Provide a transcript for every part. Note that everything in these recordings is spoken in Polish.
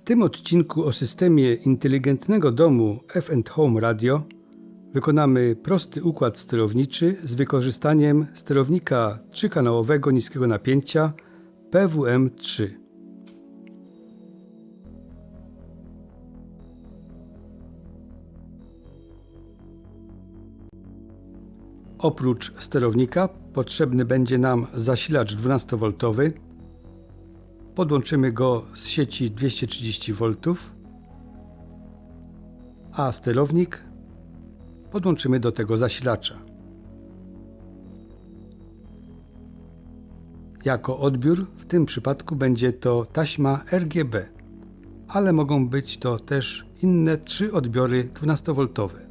W tym odcinku o systemie inteligentnego domu F&Home Radio wykonamy prosty układ sterowniczy z wykorzystaniem sterownika trzykanałowego niskiego napięcia PWM3. Oprócz sterownika potrzebny będzie nam zasilacz 12V. Podłączymy go z sieci 230V, a sterownik podłączymy do tego zasilacza. Jako odbiór w tym przypadku będzie to taśma RGB, ale mogą być to też inne trzy odbiory 12V.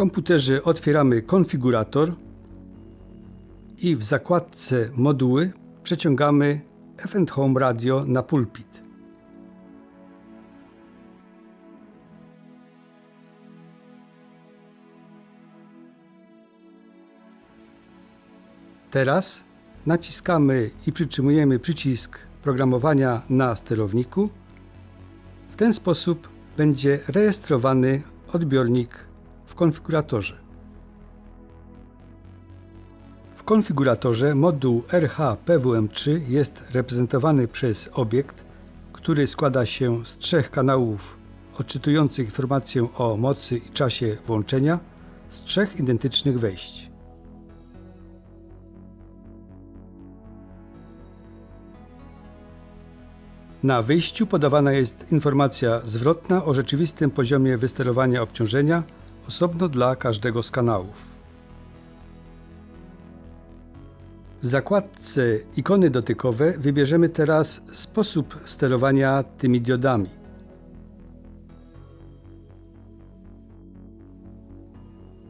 Komputerze otwieramy konfigurator i w zakładce moduły przeciągamy F&Home Radio na pulpit. Teraz naciskamy i przytrzymujemy przycisk programowania na sterowniku. W ten sposób będzie rejestrowany odbiornik konfiguratorze. W konfiguratorze moduł RH-PWM3 jest reprezentowany przez obiekt, który składa się z trzech kanałów odczytujących informację o mocy i czasie włączenia z trzech identycznych wejść. Na wyjściu podawana jest informacja zwrotna o rzeczywistym poziomie wysterowania obciążenia osobno dla każdego z kanałów. W zakładce ikony dotykowe wybierzemy teraz sposób sterowania tymi diodami.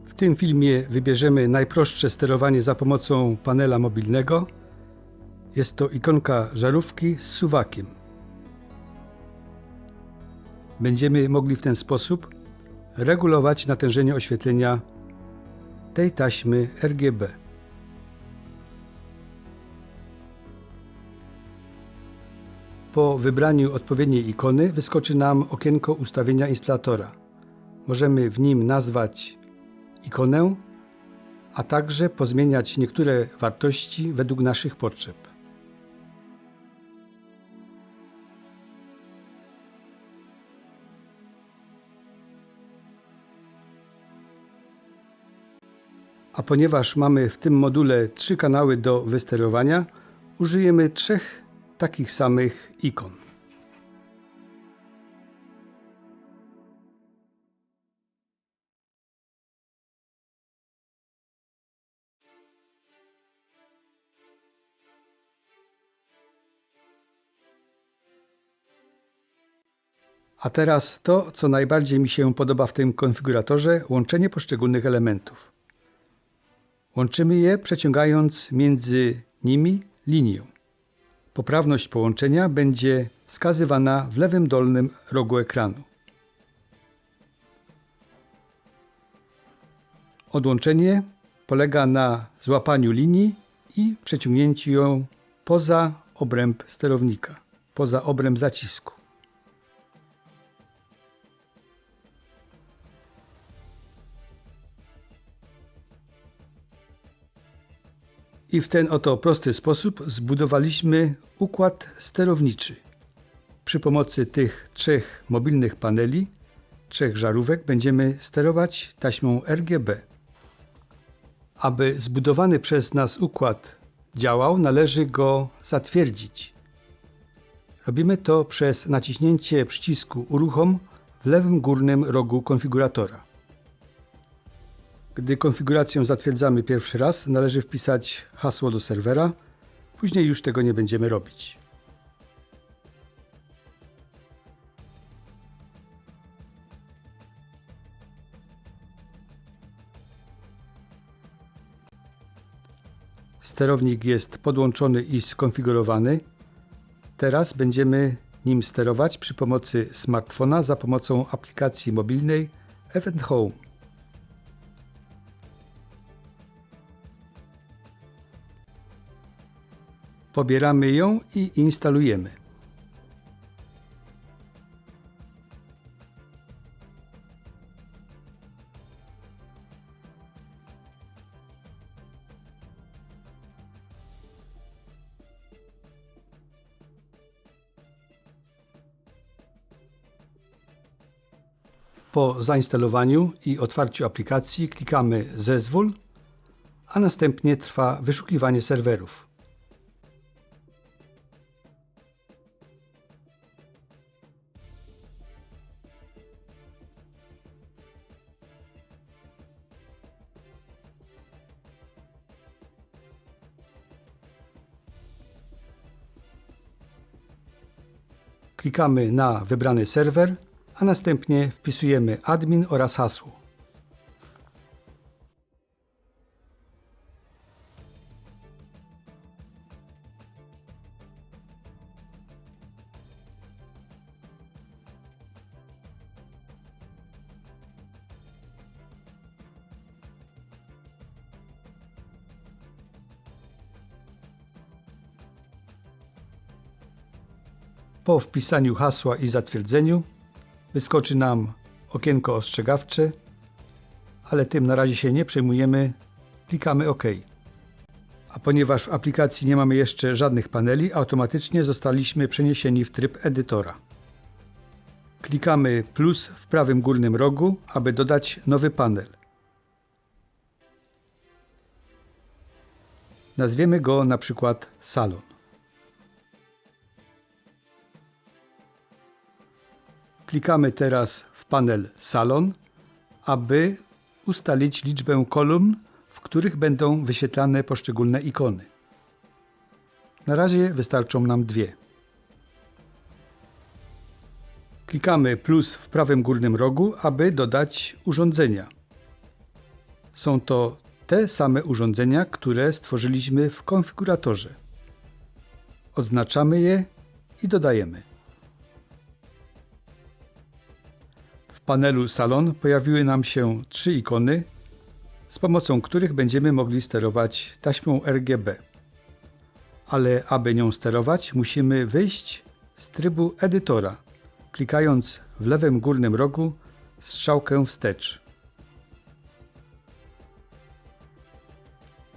W tym filmie wybierzemy najprostsze sterowanie za pomocą panela mobilnego. Jest to ikonka żarówki z suwakiem. Będziemy mogli w ten sposób regulować natężenie oświetlenia tej taśmy RGB. Po wybraniu odpowiedniej ikony wyskoczy nam okienko ustawienia instalatora. Możemy w nim nazwać ikonę, a także pozmieniać niektóre wartości według naszych potrzeb. A ponieważ mamy w tym module trzy kanały do wysterowania, użyjemy trzech takich samych ikon. A teraz to, co najbardziej mi się podoba w tym konfiguratorze, łączenie poszczególnych elementów. Łączymy je przeciągając między nimi linię. Poprawność połączenia będzie wskazywana w lewym dolnym rogu ekranu. Odłączenie polega na złapaniu linii i przeciągnięciu ją poza obręb sterownika, poza obręb zacisku. I w ten oto prosty sposób zbudowaliśmy układ sterowniczy. Przy pomocy tych trzech mobilnych paneli, trzech żarówek będziemy sterować taśmą RGB. Aby zbudowany przez nas układ działał, należy go zatwierdzić. Robimy to przez naciśnięcie przycisku uruchom w lewym górnym rogu konfiguratora. Gdy konfigurację zatwierdzamy pierwszy raz, należy wpisać hasło do serwera. Później już tego nie będziemy robić. Sterownik jest podłączony i skonfigurowany. Teraz będziemy nim sterować przy pomocy smartfona za pomocą aplikacji mobilnej Event Home. Pobieramy ją i instalujemy. Po zainstalowaniu i otwarciu aplikacji klikamy Zezwól, a następnie trwa wyszukiwanie serwerów. Klikamy na wybrany serwer, a następnie wpisujemy admin oraz hasło. Po wpisaniu hasła i zatwierdzeniu wyskoczy nam okienko ostrzegawcze, ale tym na razie się nie przejmujemy. Klikamy OK. A ponieważ w aplikacji nie mamy jeszcze żadnych paneli, automatycznie zostaliśmy przeniesieni w tryb edytora. Klikamy plus w prawym górnym rogu, aby dodać nowy panel. Nazwiemy go na przykład salon. Klikamy teraz w panel Salon, aby ustalić liczbę kolumn, w których będą wyświetlane poszczególne ikony. Na razie wystarczą nam dwie. Klikamy plus w prawym górnym rogu, aby dodać urządzenia. Są to te same urządzenia, które stworzyliśmy w konfiguratorze. Odznaczamy je i dodajemy. Panelu Salon pojawiły nam się trzy ikony, z pomocą których będziemy mogli sterować taśmą RGB. Ale aby nią sterować, musimy wyjść z trybu edytora, klikając w lewym górnym rogu strzałkę wstecz.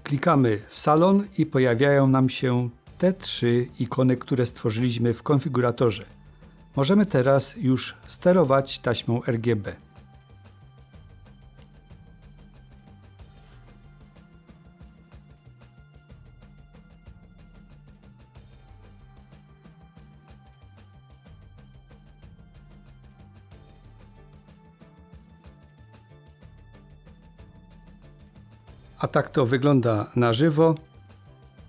Klikamy w salon i pojawiają nam się te trzy ikony, które stworzyliśmy w konfiguratorze. Możemy teraz już sterować taśmą RGB. A tak to wygląda na żywo.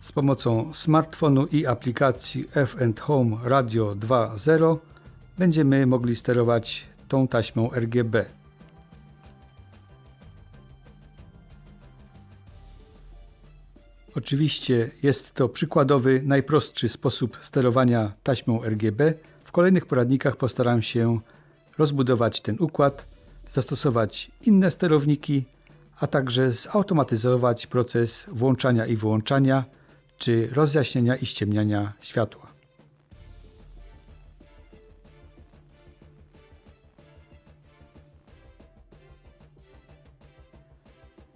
Z pomocą smartfonu i aplikacji F&Home Radio 2.0 będziemy mogli sterować tą taśmą RGB. Oczywiście jest to przykładowy, najprostszy sposób sterowania taśmą RGB. W kolejnych poradnikach postaram się rozbudować ten układ, zastosować inne sterowniki, a także zautomatyzować proces włączania i wyłączania czy rozjaśnienia i ściemniania światła.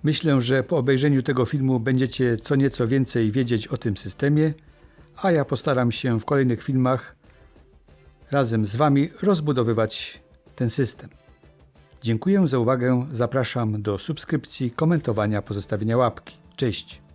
Myślę, że po obejrzeniu tego filmu będziecie co nieco więcej wiedzieć o tym systemie, a ja postaram się w kolejnych filmach razem z Wami rozbudowywać ten system. Dziękuję za uwagę, zapraszam do subskrypcji, komentowania, pozostawienia łapki. Cześć!